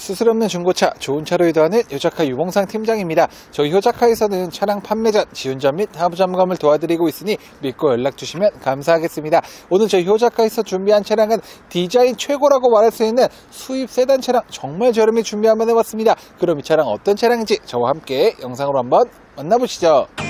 수술 없는 중고차 좋은 차로 유도하는 효자카 유봉상 팀장입니다. 저희 효자카에서는 차량 판매 전 지운전 및 하부 점검을 도와드리고 있으니 믿고 연락 주시면 감사하겠습니다. 오늘 저희 효자카에서 준비한 차량은 디자인 최고라고 말할 수 있는 수입 세단 차량 정말 저렴히 준비 한번 해봤습니다. 그럼 이 차량 어떤 차량인지 저와 함께 영상으로 한번 만나보시죠.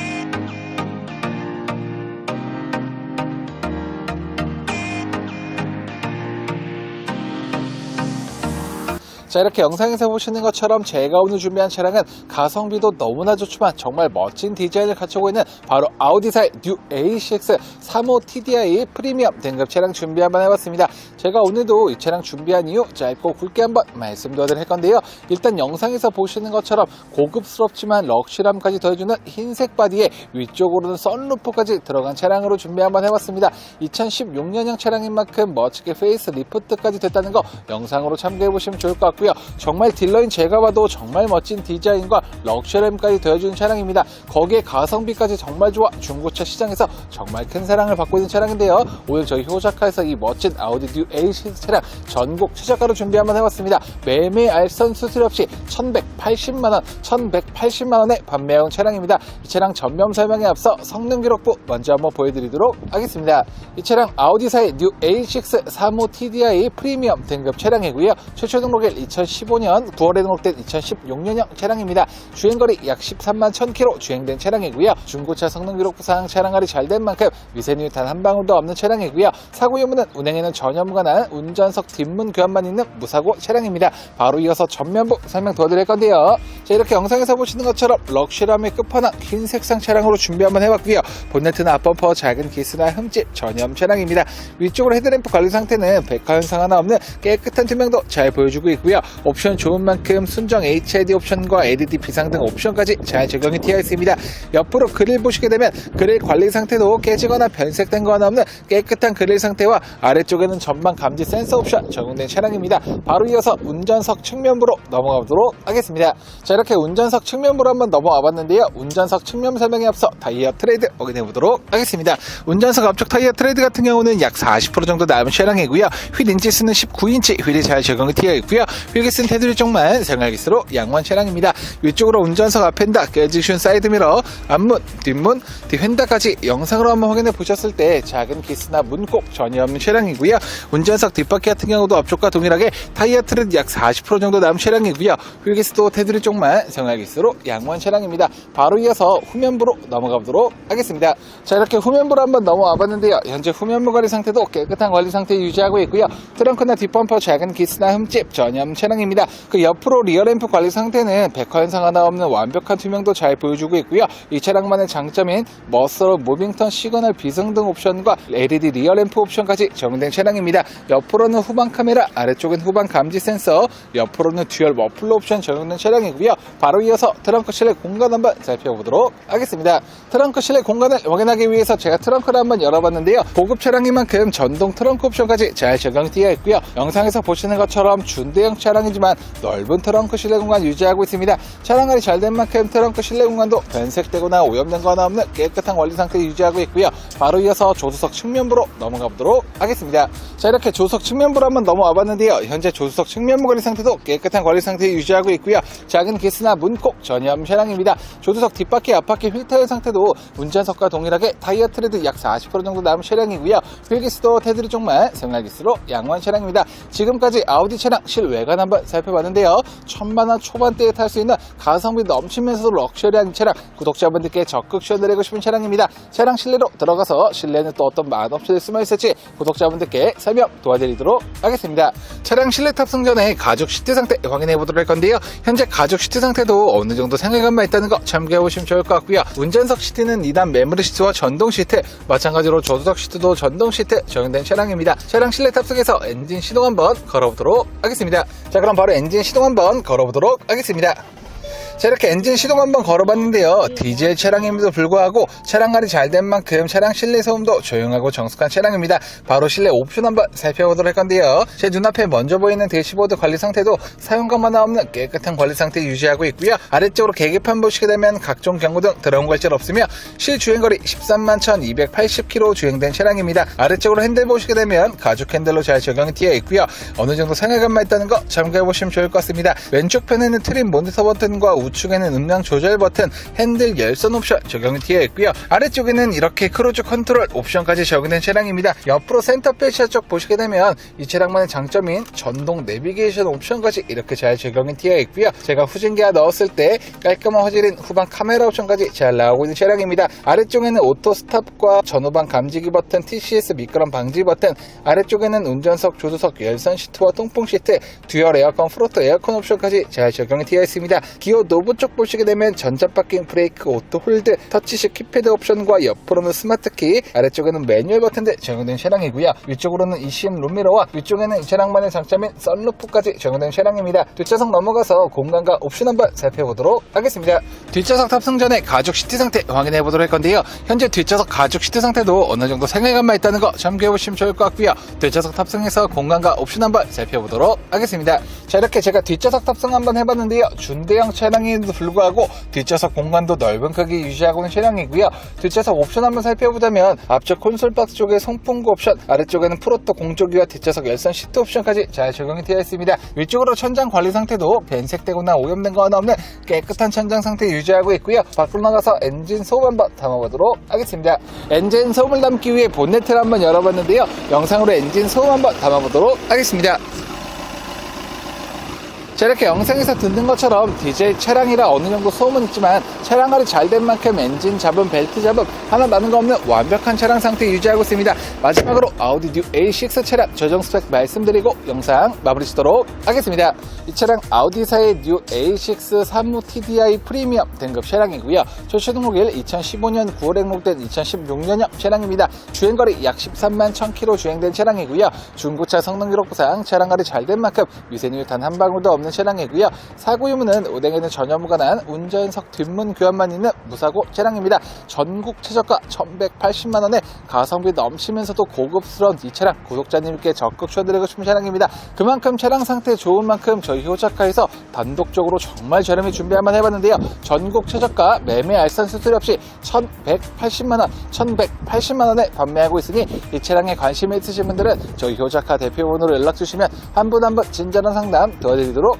자 이렇게 영상에서 보시는 것처럼 제가 오늘 준비한 차량은 가성비도 너무나 좋지만 정말 멋진 디자인을 갖추고 있는 바로 아우디사의 뉴 ACX 35 TDI 프리미엄 등급 차량 준비 한번 해봤습니다. 제가 오늘도 이 차량 준비한 이유 짧고 굵게 한번 말씀드릴 건데요. 일단 영상에서 보시는 것처럼 고급스럽지만 럭셔리함까지 더해주는 흰색 바디에 위쪽으로는 썬루프까지 들어간 차량으로 준비 한번 해봤습니다. 2016년형 차량인 만큼 멋지게 페이스 리프트까지 됐다는 거 영상으로 참고해보시면 좋을 것 같고 요. 정말 딜러인 제가 봐도 정말 멋진 디자인과 럭셔리함까지 더해주는 차량입니다. 거기에 가성비까지 정말 좋아 중고차 시장에서 정말 큰 사랑을 받고 있는 차량인데요. 오늘 저희 효자카에서 이 멋진 아우디 뉴 A6 차량 전국 최저가로 준비 한번 해봤습니다. 매매 알선 수수료 없이 1180만원, 1180만원에 판매해온 차량입니다. 이 차량 전면 설명에 앞서 성능 기록부 먼저 한번 보여드리도록 하겠습니다. 이 차량 아우디사의 뉴 A6 35 TDI 프리미엄 등급 차량이고요. 최초 등록일 2015년 9월에 등록된 2016년형 차량입니다. 주행거리 약 13만 1000km 주행된 차량이고요. 중고차 성능 기록 부상 차량할이 잘 된 만큼 미세누이 단한 방울도 없는 차량이고요. 사고 유무는 운행에는 전혀 무관한 운전석 뒷문 교환만 있는 무사고 차량입니다. 바로 이어서 전면부 설명 도와드릴 건데요. 자 이렇게 영상에서 보시는 것처럼 럭셔리함의 끝판왕 흰 색상 차량으로 준비 한번 해봤고요. 본네트나 앞범퍼 작은 기스나 흠집 전염 차량입니다. 위쪽으로 헤드램프 관리 상태는 백화 현상 하나 없는 깨끗한 투명도 잘 보여주고 있고요. 옵션 좋은 만큼 순정 HID 옵션과 LED 비상 등 옵션까지 잘 적용이 되어 있습니다. 옆으로 그릴 보시게 되면 그릴 관리 상태도 깨지거나 변색된 거 하나 없는 깨끗한 그릴 상태와 아래쪽에는 전방 감지 센서 옵션 적용된 차량입니다. 바로 이어서 운전석 측면부로 넘어가 보도록 하겠습니다. 자 이렇게 운전석 측면부로 한번 넘어와 봤는데요. 운전석 측면 설명에 앞서 타이어 트레이드 확인해 보도록 하겠습니다. 운전석 앞쪽 타이어 트레이드 같은 경우는 약 40% 정도 남은 차량이고요. 휠 인치수는 19인치 휠이 잘 적용이 되어 있고요. 휠기스는 테두리 쪽만 생활기스로 양호한 차량입니다. 위쪽으로 운전석 앞엔다 깨지기 쉬운 사이드미러 앞문, 뒷문, 뒷휀다까지 영상으로 한번 확인해 보셨을 때 작은 기스나 문콕 전혀 없는 차량이고요. 운전석 뒷바퀴 같은 경우도 앞쪽과 동일하게 타이어 트레드 약 40% 정도 남은 차량이고요. 휠기스도 테두리 쪽만 생활기스로 양호한 차량입니다. 바로 이어서 후면부로 넘어가 보도록 하겠습니다. 자 이렇게 후면부로 한번 넘어와 봤는데요. 현재 후면부 관리 상태도 깨끗한 관리 상태 유지하고 있고요. 트렁크나 뒷범퍼 작은 기스나 흠집 없는 차량입니다. 그 옆으로 리어램프 관리 상태는 백화 현상 하나 없는 완벽한 투명도 잘 보여주고 있고요. 이 차량만의 장점인 머스러 무빙턴 시그널 비성등 옵션과 LED 리어램프 옵션까지 적용된 차량입니다. 옆으로는 후방 카메라, 아래쪽은 후방 감지 센서, 옆으로는 듀얼 머플러 옵션 적용된 차량이고요. 바로 이어서 트렁크 실내 공간 한번 살펴보도록 하겠습니다. 트렁크 실내 공간을 확인하기 위해서 제가 트렁크를 한번 열어봤는데요. 고급 차량인 만큼 전동 트렁크 옵션까지 잘 적용이 되어 있고요. 영상에서 보시는 것처럼 준대형 차량이지만 넓은 트렁크 실내 공간 유지하고 있습니다. 차량 관리 잘 된 만큼 트렁크 실내 공간도 변색되거나 오염된 거 하나 없는 깨끗한 관리 상태 유지하고 있고요. 바로 이어서 조수석 측면부로 넘어가 보도록 하겠습니다. 자 이렇게 조수석 측면부로 한번 넘어와 봤는데요. 현재 조수석 측면부 관리 상태도 깨끗한 관리 상태 유지하고 있고요. 작은 기스나 문콕 전혀 없는 차량입니다. 조수석 뒷바퀴 앞바퀴 휠타일 상태도 운전석과 동일하게 타이어 트레드 약 40% 정도 남은 차량이고요. 휠기스도 테두리 쪽만 생활기스로 양호한 차량입니다. 지금까지 아우디 차량 실외관 한번 살펴봤는데요. 천만원 초반대에 탈 수 있는 가성비 넘치면서도 럭셔리한 차량 구독자분들께 적극 추천드리고 싶은 차량입니다. 차량 실내로 들어가서 실내는 또 어떤 맛없이 숨어 있을지 구독자분들께 설명 도와드리도록 하겠습니다. 차량 실내 탑승 전에 가죽 시트 상태 확인해 보도록 할 건데요. 현재 가죽 시트 상태도 어느 정도 생각감만 있다는 거 참고해 보시면 좋을 것 같고요. 운전석 시트는 2단 메모리 시트와 전동 시트, 마찬가지로 조수석 시트도 전동 시트 적용된 차량입니다. 차량 실내 탑승해서 엔진 시동 한번 걸어보도록 하겠습니다. 자 그럼 바로 엔진 시동 한번 걸어보도록 하겠습니다. 자 이렇게 엔진 시동 한번 걸어봤는데요. 디젤 차량임에도 불구하고 차량관리 잘 된 만큼 차량 실내 소음도 조용하고 정숙한 차량입니다. 바로 실내 옵션 한번 살펴보도록 할 건데요. 제 눈앞에 먼저 보이는 대시보드 관리 상태도 사용감만 없는 깨끗한 관리 상태 유지하고 있고요. 아래쪽으로 계기판 보시게 되면 각종 경고등 들어온 걸절 없으며 실주행거리 13만 1280km 주행된 차량입니다. 아래쪽으로 핸들 보시게 되면 가죽 핸들로 잘 적용이 되어 있고요. 어느 정도 생활감만 있다는 거 참고해 보시면 좋을 것 같습니다. 왼쪽 편에는 트림 모니터 버튼과 우 측에는 음량 조절 버튼, 핸들 열선 옵션 적용이 되어 있고요. 아래쪽에는 이렇게 크루즈 컨트롤 옵션까지 적용된 차량입니다. 옆으로 센터페시아 쪽 보시게 되면 이 차량만의 장점인 전동 내비게이션 옵션까지 이렇게 잘 적용이 되어 있고요. 제가 후진기어 넣었을 때 깔끔한 화질인 후방 카메라 옵션까지 잘 나오고 있는 차량입니다. 아래쪽에는 오토 스탑과 전후방 감지기 버튼, TCS 미끄럼 방지 버튼, 아래쪽에는 운전석, 조수석, 열선 시트와 통풍 시트, 듀얼 에어컨, 프로토 에어컨 옵션까지 잘 적용이 되어 있습니다. 기어 노브 쪽 보시게 되면 전자바킹 브레이크, 오토 홀드, 터치식 키패드 옵션과 옆으로는 스마트키, 아래쪽에는 매뉴얼 버튼들 적용된 차량이고요. 위쪽으로는 ECM 룸미러와 위쪽에는 이 차량만의 장점인 썬루프까지 적용된 차량입니다. 뒷좌석 넘어가서 공간과 옵션 한번 살펴보도록 하겠습니다. 뒷좌석 탑승 전에 가죽 시트 상태 확인해 보도록 할 건데요. 현재 뒷좌석 가죽 시트 상태도 어느 정도 생활감만 있다는 거 참고해 보시면 좋을 것 같고요. 뒷좌석 탑승해서 공간과 옵션 한번 살펴보도록 하겠습니다. 자 이렇게 제가 뒷좌석 탑승 한번 해봤는데요. 준대형 차량 임에도 불구하고 뒷좌석 공간도 넓은 크기 유지하고 있는 차량이고요. 뒷좌석 옵션 한번 살펴보자면 앞쪽 콘솔 박스 쪽에 송풍구 옵션, 아래쪽에는 프로토 공조기와 뒷좌석 열선 시트 옵션까지 잘 적용이 되어 있습니다. 위쪽으로 천장 관리 상태도 변색되거나 오염된 거 하나 없는 깨끗한 천장 상태 유지하고 있고요. 밖으로 나가서 엔진 소음 한번 담아보도록 하겠습니다. 엔진 소음을 담기 위해 본네트를 한번 열어봤는데요. 영상으로 엔진 소음 한번 담아보도록 하겠습니다. 자 이렇게 영상에서 듣는 것처럼 디젤 차량이라 어느 정도 소음은 있지만 차량 관리 잘 된 만큼 엔진 잡음, 벨트 잡음 하나 나는 거 없는 완벽한 차량 상태 유지하고 있습니다. 마지막으로 아우디 뉴 A6 차량 조정 스펙 말씀드리고 영상 마무리 짓도록 하겠습니다. 이 차량 아우디사의 뉴 A6 3무 TDI 프리미엄 등급 차량이고요. 최초 등록일 2015년 9월에 등록된 2016년형 차량입니다. 주행거리 약 13만 1000km 주행된 차량이고요. 중고차 성능 기록부상 차량 관리 잘 된 만큼 미세누유 단 한 방울도 없는 차량이고요. 사고 유무는 운행에는 전혀 무관한 운전석 뒷문 교환만 있는 무사고 차량입니다. 전국 최저가 1180만 원에 가성비 넘치면서도 고급스러운 이 차량 구독자님께 적극 추천드리고 싶은 차량입니다. 그만큼 차량 상태 좋은 만큼 저희 효자카에서 단독적으로 정말 저렴히 준비 한번 해봤는데요. 전국 최저가 매매 알선 수수료 없이 1180만 원, 1180만 원에 판매하고 있으니 이 차량에 관심 있으신 분들은 저희 효자카 대표번호로 연락 주시면 한 분 한 분 친절한 상담 도와드리도록